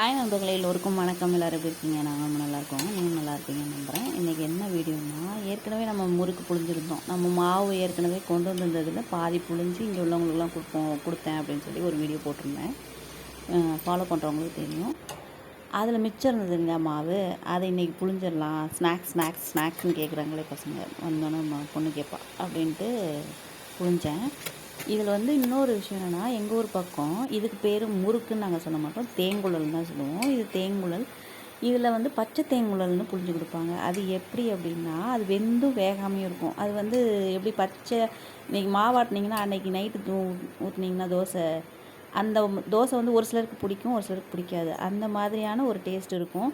Hi நண்பர்களே எல்லோருக்கும் வணக்கம். எல்லோரும் எப்படி இருக்கீங்க? நாங்கள் நல்லா இருக்கோம். நீங்கள் நல்லா இருப்பீங்கன்னு நம்புகிறேன் இன்றைக்கி என்ன வீடியோனா ஏற்கனவே நம்ம முறுக்கு புழிஞ்சிருந்தோம். நம்ம மாவு ஏற்கனவே கொண்டு வந்திருந்ததில் பாதி புழிஞ்சு இங்கே உள்ளவங்களுக்குலாம் கொடுப்போம் கொடுத்தேன் அப்படின்னு சொல்லி ஒரு வீடியோ போட்டிருந்தேன். ஃபாலோ பண்ணுறவங்களுக்கு தெரியும். அதில் மிச்சம் இருந்ததுங்க மாவு? அதை இன்றைக்கி புழிஞ்சிடலாம். ஸ்நாக்ஸ் ஸ்நாக்ஸ் ஸ்நாக்ஸ்னு கேட்குறாங்களே பசங்க. வந்தோன்னே ம- பொண்ணு கேட்பா அப்படின்ட்டு புழிஞ்சேன். இதில் வந்து இன்னொரு விஷயம் என்னென்னா எங்கள் ஊர் பக்கம் இதுக்கு பேர் முறுக்குன்னு நாங்கள் சொல்ல மாட்டோம். தேங்குழல் தான் சொல்லுவோம். இது தேங்குழல். இதில் வந்து பச்சை தேங்குழல்னு புரிஞ்சு கொடுப்பாங்க. அது எப்படி அப்படின்னா அது வெந்தும் வேகாமையும் இருக்கும். அது வந்து எப்படி பச்சை இன்னைக்கு மாவாட்டினீங்கன்னா அன்னைக்கு நைட்டு ஊற்றுனீங்கன்னா தோசை. அந்த தோசை வந்து ஒரு சிலருக்கு பிடிக்கும் ஒரு சிலருக்கு பிடிக்காது. அந்த மாதிரியான ஒரு டேஸ்ட் இருக்கும்.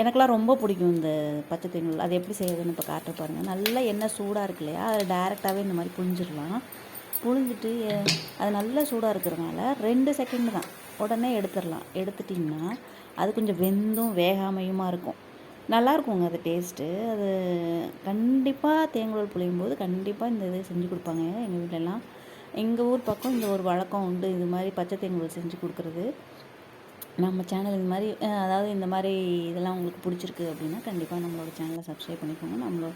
எனக்கெலாம் ரொம்ப பிடிக்கும் இந்த பச்சை தேங்குழல். அது எப்படி செய்யறதுன்னு இப்போ காட்ட பாருங்கள் நல்லா எண்ணெய் சூடாக இருக்கு இல்லையா? அதில் டேரெக்டாகவே இந்த மாதிரி புரிஞ்சிடலாம் புழிஞ்சிட்டு அது நல்லா சூடாக இருக்கிறதுனால ரெண்டு செகண்ட் தான். உடனே எடுத்துடலாம். எடுத்துட்டிங்கன்னா அது கொஞ்சம் வெந்தும் வேகாமையுமா இருக்கும். நல்லாயிருக்குங்க அது டேஸ்ட்டு அது கண்டிப்பாக தேங்குழல் புளியும் போது கண்டிப்பாக இந்த இது செஞ்சு கொடுப்பாங்க. எங்கள் வீட்டிலலாம் எங்கள் ஊர் பக்கம் இந்த ஒரு வழக்கம் உண்டு. இது மாதிரி பச்சை தேங்குழல் செஞ்சு கொடுக்குறது. நம்ம சேனல் இந்த மாதிரி அதாவது இந்த மாதிரி இதெல்லாம் உங்களுக்கு பிடிச்சிருக்கு அப்படின்னா கண்டிப்பாக நம்மளோட சேனலை சப்ஸ்கிரைப் பண்ணிக்கோங்க. நம்மளோட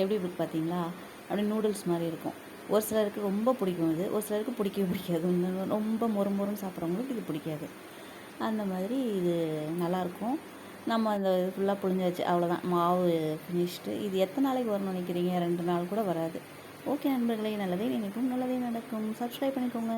எப்படி இருக்கு பார்த்தீங்களா? அப்படியே நூடுல்ஸ் மாதிரி இருக்கும். ஒரு சிலருக்கு ரொம்ப பிடிக்கும் இது ஒரு சிலருக்கு பிடிக்கவே பிடிக்காது. ரொம்ப மொறு மொறுன்னு சாப்பிட்றவங்களுக்கு இது பிடிக்காது. அந்த மாதிரி இது நல்லாயிருக்கும் நம்ம அந்த ஃபுல்லாக புழிஞ்சாச்சு. அவ்வளோதான் மாவு ஃபினிஷ்டு இது எத்தனை நாளைக்கு வரும்னு நினைக்கிறீங்க? ரெண்டு நாள் கூட வராது. ஓகே நண்பர்களே. நல்லதே நினைக்கும். நல்லதே நடக்கும். சப்ஸ்கிரைப் பண்ணிக்கோங்க.